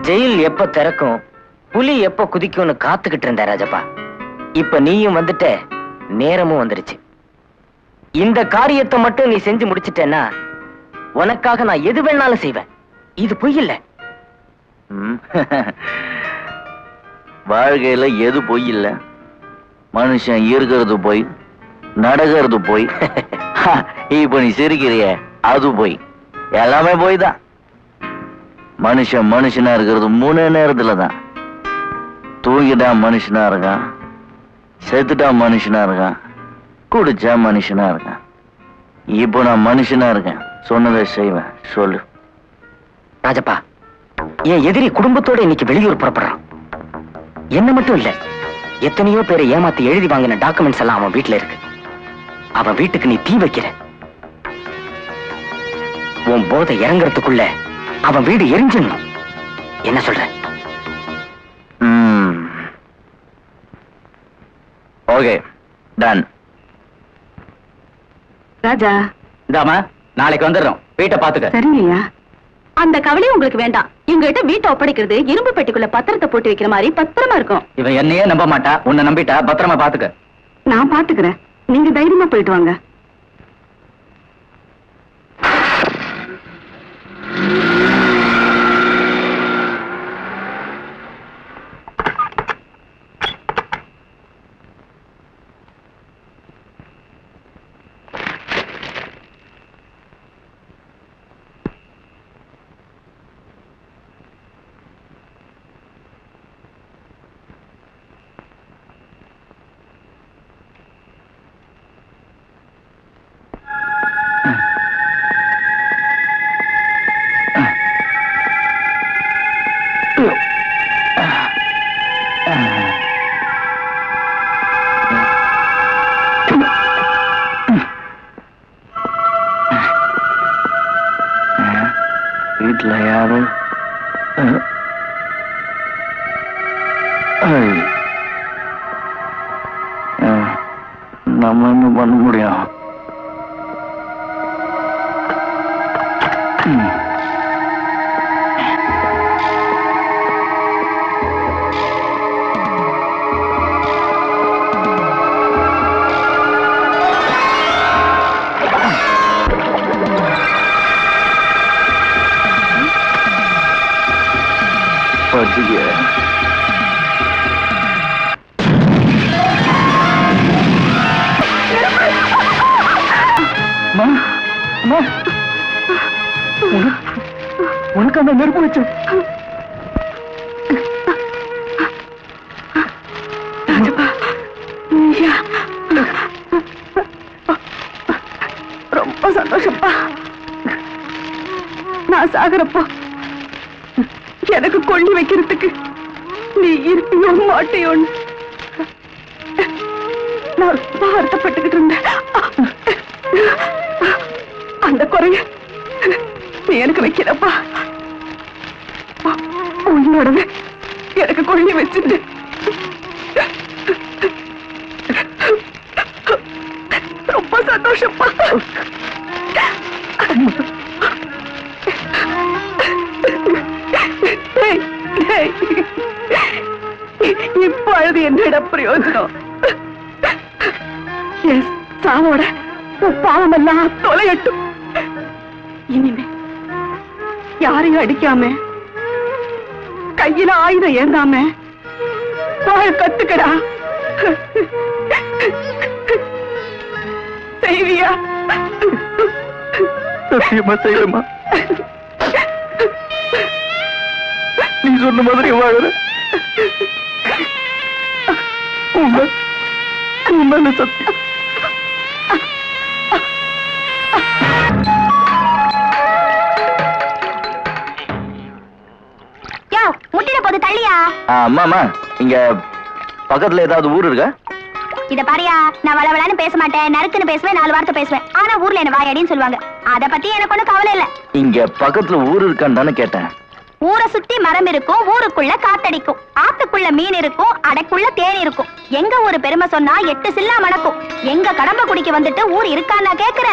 Jail எப்ப திறக்கும் புலி எப்ப குதிக்கும்னு காத்துக்கிட்டு இருந்த ராஜப்பா. இப்ப நீயும் வந்துட்ட நேரமும் வந்துருச்சு. இந்த காரியத்தை மட்டும் நீ செஞ்சு முடிச்சிட்டேன்னா உனக்காக நான் எது வேணாலும் செய்வேன். இது பொய் இல்ல. வாழ்க்கையில எது பொய் இல்ல? மனுஷன் இருக்கிறது போய் நடக்கிறது போய். இப்ப நீ சிரிக்கிறிய அது போய். எல்லாமே போய் தான் மனுஷன் மனுஷனா இருக்கிறது மூணு நேரத்துல தான். தூங்கிட்டா மனுஷனா இருக்கான். செத்துட்டா மனுஷனா இருக்கான். குடிச்சா மனுஷனா இருக்கான். இப்போ நான் மனுஷனா இருக்கேன். சொன்னதை செய்வேன். சொல்லு. ராஜப்பா என் எதிரி குடும்பத்தோட இன்னைக்கு வெளியூர் புறப்படுறான். என்ன மட்டும் இல்ல எத்தனையோ பேரை ஏமாத்தி எழுதி வாங்கின டாக்குமெண்ட்ஸ் எல்லாம் அவன் வீட்டுல இருக்கு. அவன் வீட்டுக்கு நீ தீ வைக்கிற. உன் போதை இறங்குறதுக்குள்ள அவன் வீடு எரிஞ்சிடணும். என்ன சொல்ற? ம். Okay done Raja. இந்தாமா நாளைக்கு வந்துடுறோம். வீட்டை பாத்துக்க சரிங்கய்யா. அந்த கவலையும் உங்களுக்கு வேண்டாம். எங்ககிட்ட வீட்டை ஒப்படைக்கிறது இரும்பு பெட்டிக்குள்ள பத்திரத்தை போட்டு வைக்கிற மாதிரி பத்திரமா இருக்கும். இவன் என்னையே நம்ப மாட்டா. உன்னை நம்பிட்டா பத்திரமா பாத்துக்க நான் பாத்துக்கிறேன் நீங்க தைரியமா போயிட்டு வாங்க. வீட்டுல யாரும் அஹ். ஐய். அஹ். நம்ம என்ன படுத்துக்க உனக்கு அந்த நெருப்பு வச்சு. ஐயா. ரொம்ப சந்தோஷப்பா. நான் சாகுறப்போ எனக்கு கொள்ளி வைக்கிறதுக்கு. நீ இருப்பியோ மாட்டியோன்னு நான் வருத்தப்பட்டுக்கிட்டு இருந்தேன். அந்த குறைய நீ எனக்கு வைக்கிறப்பா. உன்னோடவே எனக்கு கொள்ளி வச்சுட்டு. ரொம்ப சந்தோஷப்பா. டேய். இப்பொழுது என்னிட பிரயோஜனம். என் சாவோட உன் பாவமெல்லாம் தொலையட்டும். இனிமே யாரையும் அடிக்காம கையில ஆயுதம் ஏந்தாம வாழ கத்துக்கடா. செய்வியா? சத்தியமா செய்யலமா சொன்ன மாதிரி வாழற. உண்மை. சத்தியம். அம்மாமா இங்க பக்கத்துல ஏதாவது ஊர் இருக்கா? இத பாரியா நான் வளவளன்னு பேச மாட்டேன். நறுக்குன்னு பேசுவேன் நாலு வார்த்தை பேசுவேன். ஆனா ஊர்ல என்ன வாயடின்னு சொல்லுவாங்க. அத பத்தி எனக்கு ஒண்ணும் கவலை இல்ல. இங்க பக்கத்துல ஊர் இருக்கான்னு தானே கேட்டேன். ஊரை சுத்தி மரம் இருக்கும் ஊருக்குள்ள காத்தடிக்கும். ஆத்துக்குள்ள மீன் இருக்கும் அடைக்குள்ள தேன் இருக்கும். எங்க ஊரு பெருமை சொன்னா எட்டு சில்லா மணக்கும். எங்க கடம்ப குடிக்க வந்துட்டு ஊர் இருக்கான்னா கேக்குற?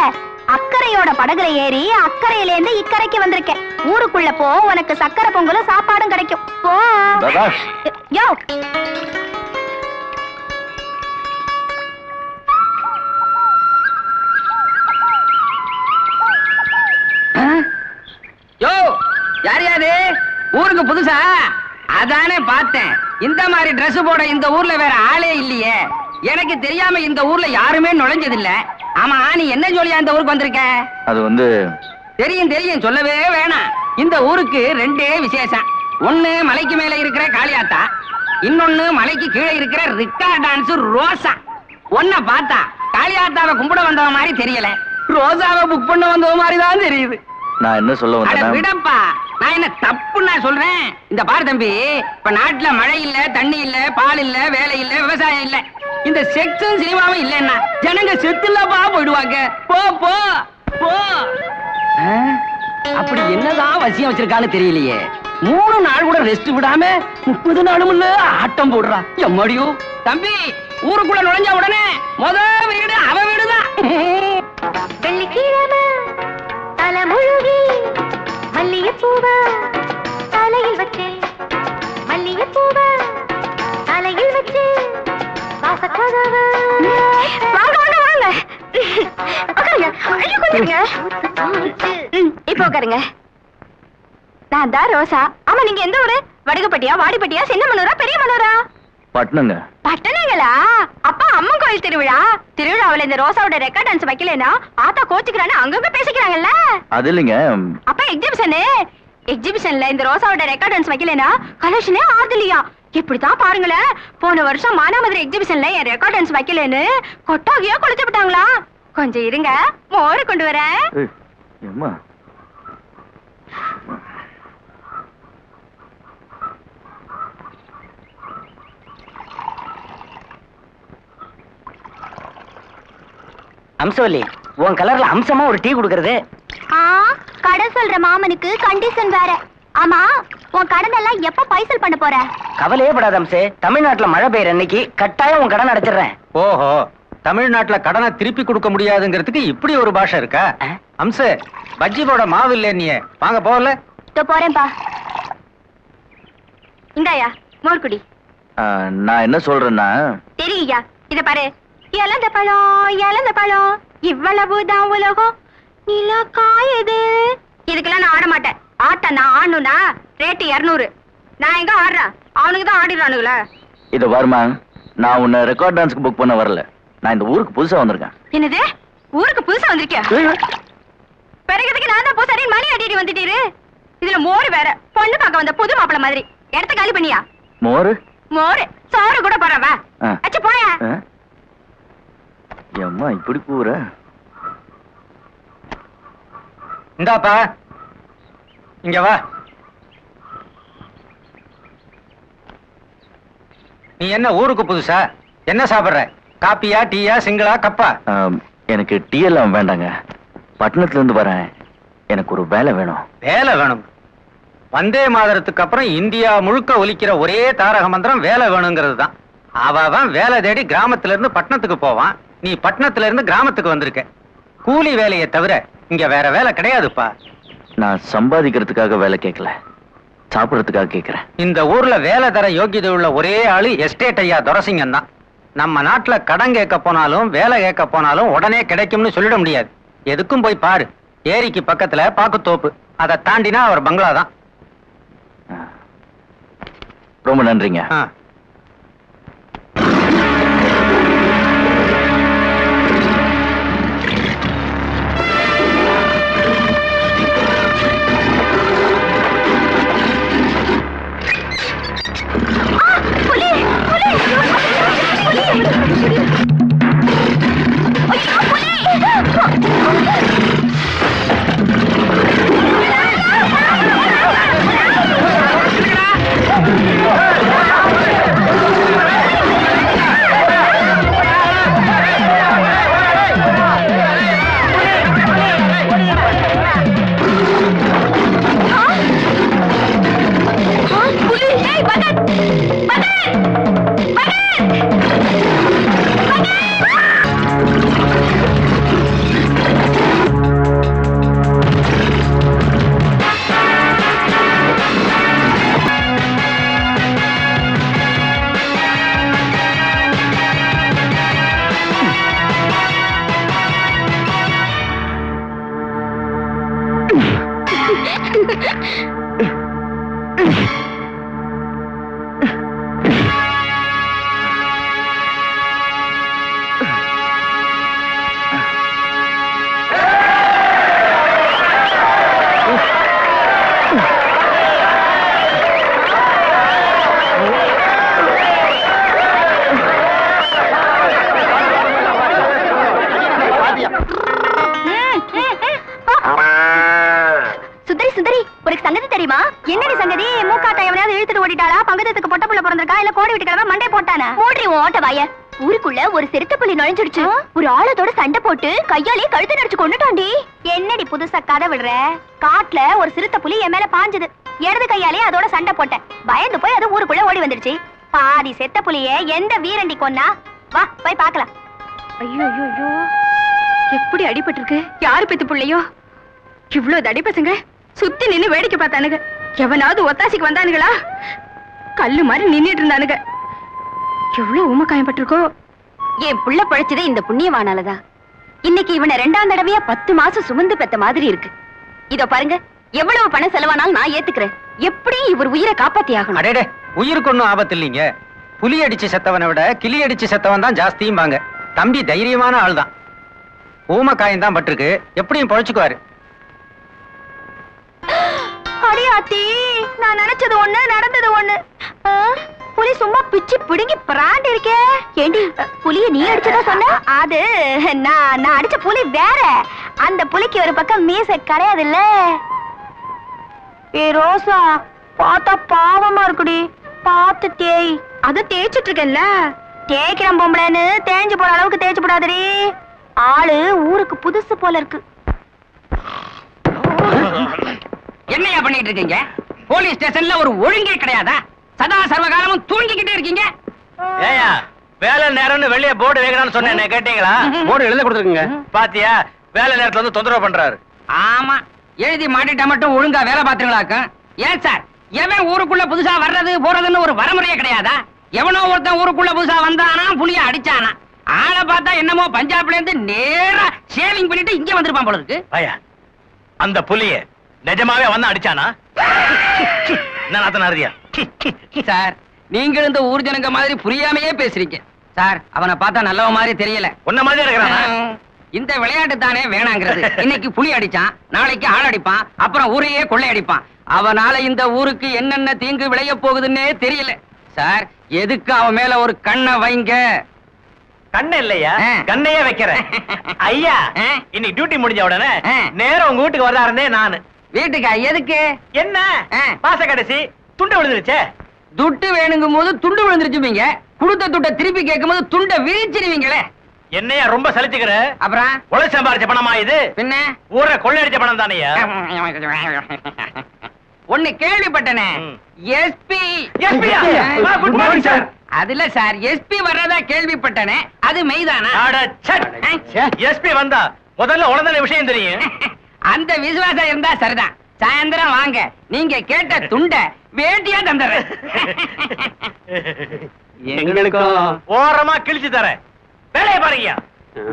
அக்கறையோட படகுல ஏறி அக்கறையில இருந்து இக்கரைக்கு வந்திருக்கேன். ஊருக்குள்ள போ உனக்கு சக்கரை பொங்கலும் சாப்பாடும் கிடைக்கும். போ. யோ. யோ யாரு ஊருக்கு புதுசா? அதானே பார்த்தேன். இந்த மாதிரி Dress போட இந்த ஊர்ல வேற ஆளே இல்லையே. எனக்கு தெரியாம இந்த ஊர்ல யாருமே நுழைஞ்சதில்ல. ஆமா நீ என்ன ஜோலியா இந்த ஊருக்கு வந்திருக்க? அது வந்து தெரியும் தெரியும். சொல்லவே வேணாம். இந்த ஊருக்கு ரெண்டே விசேஷம். ஒண்ணு மலைக்கு மேல இருக்கிற காளியாத்தா இன்னொன்னு மலைக்கு கீழே இருக்கிற ரிக்கா டான்ஸ் ரோசா. ஒன்ன பார்த்தா காளியாத்தாவை கும்பிட வந்தவ மாதிரி தெரியல. ரோசாவை புக் பண்ண வந்தவ மாதிரி தான் தெரியுது. நான் என்ன சொல்ல விடப்பா. நான் என்ன தப்பு நான் சொல்றேன்? இந்த பாரு தம்பி இப்ப நாட்டுல மழை இல்ல தண்ணி இல்ல பால் இல்ல வேலை இல்ல விவசாயம் இல்ல. இந்த செக்ஸும் சினிமாவும் என்ன ஜனங்க செத்துலப்பா போயிடுவாங்க. போ போ போ. அப்படி என்னதான் வசியம் வச்சிருக்கான்னு தெரியலையே. மூணு நாள் கூட ரெஸ்ட் விடாம முப்பது நாளும் இல்ல ஆட்டம் போடுறா. எம்மடியும் தம்பி ஊருக்குள்ள நுழைஞ்ச உடனே முத வீடு அவ வீடுதான். தலை முழுகி மல்லிகைப்பூவ தலையில் வச்சு மல்லிகைப்பூவ தலையில் வச்சு வாசக்கதவு. வாங்க வாங்க வாங்க. உட்காருங்க. ஐயோ கொஞ்சம் ம், இப்போ உட்காருங்க. நான் தான் ரோசா. ஆமா நீங்க எந்த ஊரு? வடுகப்பட்டியா வாடிப்பட்டியா சின்ன மனூரா பெரிய மனூரா பட்டணுங்க பட்டணங்களா அப்பா அம்மன் கோயில் திருவிழா? திருவிழாவுல இந்த ரோசாவோட ரெக்கார்ட் டான்ஸ் வைக்கலனா ஆத்தா கோச்சுக்கிறான்னு அங்கங்க பேசிக்கிறாங்கல்ல? அது இல்லைங்க. அப்ப எக்ஸிபிஷனு எக்ஸிபிஷன்ல இந்த ரோசாவோட ரெக்கார்ட் டான்ஸ் வைக்கலனா கலெக்ஷனே ஆதலியா இப்படித்தான் பாருங்களேன். போன வருஷம் மானாமதுரை எக்ஸிபிஷன்ல என் ரெக்கார்ட் டான்ஸ் வைக்கலன்னு கொட்டாகியா குளிச்சு விட்டாங்களா? கொஞ்சம் இருங்க. மோரு கொண்டு வரேன். அம்சவல்லி உன் கலர்ல அம்சமா ஒரு டீ குடுக்கறது. ஆ கடை சொல்ற மாமனுக்கு கண்டிஷன் வேற. ஆமா உன் கடன் எல்லாம் எப்ப பைசல் பண்ண போற? கவலையே படாத அம்சே தமிழ்நாட்டுல மழை பெய்யற அன்னைக்கு கட்டாயம் உன் கடன் அடைச்சிடுறேன். ஓஹோ தமிழ்நாட்டுல கடனை திருப்பி கொடுக்க முடியாதுங்கிறதுக்கு இப்படி ஒரு பாஷை இருக்கா? அம்சு பஜ்ஜி போட மாவு இல்ல நீ வாங்க போகல. இதோ போறேன்பா. இந்தாயா மோர் குடி. ஆ, நான் என்ன சொல்றேன்னா? தெரியுயா இத பாரு. இழந்த பழம் இழந்த பழம். இவ்வளவுதான் உலகம். நிலா காயுது. இதுக்கெல்லாம் நான் ஆட மாட்டேன். ஆட்ட நான் ஆடணும்னா ரேட்டு இருநூறு. நான் எங்க ஆடுறேன்? அவனுக்கு தான் ஆடிடுறானுங்களே. இத வருமா நான் உன்னை ரெக்கார்ட் டான்ஸ்க்கு புக் பண்ண வரல. நான் இந்த ஊருக்கு புதுசா வந்திருக்கேன். என்னது? ஊருக்கு புதுசா வந்திருக்கியா? பிறகுதுக்கு நான் தான் பூசாரி மணி அடிட்டு வந்துட்டீரு. இதுல மோர் வேற. பொண்ணு பார்க்க வந்த புது மாப்பிள மாதிரி. இடத்த காலி பண்ணியா? மோரு? மோர். சோறு கூட போறவா. அச்சு போயா? ஏம்மா இப்படி கூற இந்தாப்பா. இங்க வா. நீ என்ன ஊருக்கு புதுசா? என்ன சாப்பிடுற? காப்பியா டீயா சிங்கிளா கப்பா? எனக்கு டீ எல்லாம் வேண்டாங்க. பட்டணத்துல இருந்து வரேன். எனக்கு ஒரு வேலை வேணும். வேலை வேணும். வந்தே மாதரத்துக்கு அப்புறம் இந்தியா முழுக்க ஒலிக்கிற ஒரே தாரக மந்திரம் வேலை வேணுங்கிறது தான். அவன் வேலை தேடி கிராமத்துல இருந்து பட்டணத்துக்கு போவான். நீ பட்டணத்துல இருந்து கிராமத்துக்கு வந்திருக்க. கூலி வேலையை தவிர இங்க வேற வேலை கிடையாதுப்பா. நான் சம்பாதிக்கிறதுக்காக வேலை கேட்கல. சாப்பிடறதுக்காக கேட்கறேன். இந்த ஊர்ல வேலை தர யோகியதை உள்ள ஒரே ஆளு எஸ்டேட் ஐயா துரசிங்கம் தான். நம்ம நாட்டுல கடன் கேட்க போனாலும் வேலை கேட்க போனாலும் உடனே கிடைக்கும்னு சொல்லிட முடியாது. எதுக்கும் போய் பாரு. ஏரிக்கு பக்கத்துல பாக்குத்தோப்பு. அதை தாண்டினா அவர் பங்களா தான். ரொம்ப நன்றிங்க. இல்ல கோடி வீட்டு கிழமை மண்டை போட்டானா? மூடி ஓட்ட வாய. ஊருக்குள்ள ஒரு சிறுத்தை புலி நுழைஞ்சிடுச்சு. ஒரு ஆளத்தோட சண்டை போட்டு கையாலேயே கழுத்து நடிச்சு கொண்டுட்டாண்டி என்னடி புதுசா கதை விடுற? காட்டுல ஒரு சிறுத்தை புலி என் மேல பாஞ்சது. இடது கையாலே அதோட சண்டை போட்டேன். பயந்து போய் அது ஊருக்குள்ள ஓடி வந்துடுச்சு. பாதி செத்த புலிய எந்த வீரண்டி கொன்னா? வா போய் பார்க்கலாம். ஐயோ ஐயோ ஐயோ. எப்படி அடிபட்டிருக்கு? யாரு பெத்து புள்ளையோ? இவ்ளோ தடி பசங்க சுத்தி நின்னு வேடிக்கை பார்த்தானுங்க. எவனாவது ஒத்தாசிக்கு வந்தானுங்களா? கல்லு மாதிரி நின்னுட்டு இருந்தானுங்க. எவ்வளவு ஊமக்காயம் பட்டிருக்கோ என் புள்ள பழைச்சதே இந்த புண்ணியவானாலதான் இன்னைக்கு இவனை ரெண்டாம் தடவையா பத்து மாசம் சுமந்து பெத்த மாதிரி இருக்கு. இதோ பாருங்க எவ்வளவு பணம் செலவானாலும் நான் ஏத்துக்கிறேன். எப்படியும் இவர் உயிரை காப்பாத்தி ஆகணும். அடேடே உயிருக்கு ஒன்றும் ஆபத்து இல்லைங்க. புலி அடிச்சு செத்தவனை விட கிளி அடிச்சு செத்தவன் தான் ஜாஸ்தியும்பாங்க தம்பி தைரியமான ஆள் தான் ஊமக்காயம் தான் பட்டிருக்கு. எப்படியும் பொழைச்சுக்குவாரு. அடியாத்தி நான் நினைச்சது ஒண்ணு நடந்தது ஒண்ணு. புலி சும்மா பிச்சு பிடுங்கி பிராண்ட் இருக்கே. ஏண்டி புலிய நீ அடிச்சதா சொன்ன? அது நான் நான் அடிச்ச புலி வேற. அந்த புலிக்கு ஒரு பக்கம் மீச கிடையாது இல்ல ஏ ரோசா பார்த்தா பாவமா இருக்குடி. பார்த்து தேய். அத தேய்ச்சிட்டு இருக்கேன்ல. தேய்க்கிறேன் பொம்பளைன்னு தேஞ்சு போற அளவுக்கு தேய்ச்சு போடாதடி. ஆளு ஊருக்கு புதுசு போல இருக்கு. என்னையா பண்ணிட்டு இருக்கீங்க? போலீஸ் ஸ்டேஷன்ல ஒரு ஒழுங்கே கிடையாதா? சதா சர்வகாலமும் தூங்கிக்கிட்டே இருக்கீங்க. ஏயா வேலை நேரம்னு வெளிய போர்டு வைக்கணும்னு சொன்னேன் கேட்டீங்களா? போர்டு எழுத கொடுத்துருக்குங்க. பாத்தியா வேலை நேரத்துல வந்து தொந்தரவு பண்றாரு. ஆமா எழுதி மாட்டிட்டா மட்டும் ஒழுங்கா வேலை பாத்துங்களாக்கும் ஏன் சார் எவன் ஊருக்குள்ள புதுசா வர்றது போறதுன்னு ஒரு வரமுறையே கிடையாதா? எவனோ ஒருத்தன் ஊருக்குள்ள புதுசா வந்தானா புளிய அடிச்சானா? ஆளை பார்த்தா என்னமோ பஞ்சாப்ல இருந்து நேரா ஷேவிங் பண்ணிட்டு இங்க வந்திருப்பான் போல இருக்கு. ஐயா அந்த புலிய நிஜமாவே வந்து அடிச்சானா? என்ன நாத்தனாரியா சார் நீங்கள் இந்த ஊர் ஜனங்க மாதிரி புரியாமையே பேசுறீங்க. சார் அவனை பார்த்தா நல்லவ மாதிரி தெரியல. உன்ன மாதிரி இருக்கிறானா? இந்த விளையாட்டு தானே வேணாங்கிறது. இன்னைக்கு புலி அடிச்சான் நாளைக்கு ஆள் அடிப்பான் அப்புறம் ஊரையே கொள்ளை அடிப்பான். அவனால இந்த ஊருக்கு என்னென்ன தீங்கு விளைய போகுதுன்னே தெரியல. சார் எதுக்கு அவன் மேல ஒரு கண்ணை வைங்க? கண்ணு இல்லையா. கண்ணையே வைக்கிறேன். ஐயா. இன்னைக்கு டியூட்டி முடிஞ்ச உடனே. நேரம் உங்க வீட்டுக்கு வர்றாருந்தே நானு. வீட்டுக்கா எதுக்கு? என்ன. பாச கடைசி துண்டு விழுந்துருச்சே? துட்டு வேணுங்கும் போது துண்டு விழுந்துருச்சுவீங்க கொடுத்த துட்டை திருப்பி கேட்கும் போது துண்டை விரிச்சிருவீங்களே. என்னையா ரொம்ப சலிச்சுக்கிற? அப்புறம்? உழைச்சு சம்பாரிச்ச பணமா இது? பின்ன? ஊரை கொள்ளையடிச்ச பணம் தானையா ஒண்ணு கேள்விப்பட்டனே. எஸ்பி. SP யா? ஆ, good morning, sir. அதுல சார் எஸ்பி வர்றதா கேள்விப்பட்டனே அது மெய்தானா? எஸ்பி வந்தா முதல்ல உடனே விஷயம் தெரியும். அந்த விசுவாசம் இருந்தா சரிதான். சாயந்தரம் வாங்க. நீங்க கேட்ட துண்ட வேட்டியா தந்துடுறேன் ஓரமா கிழிச்சு தரேன். வேலையை பாருங்க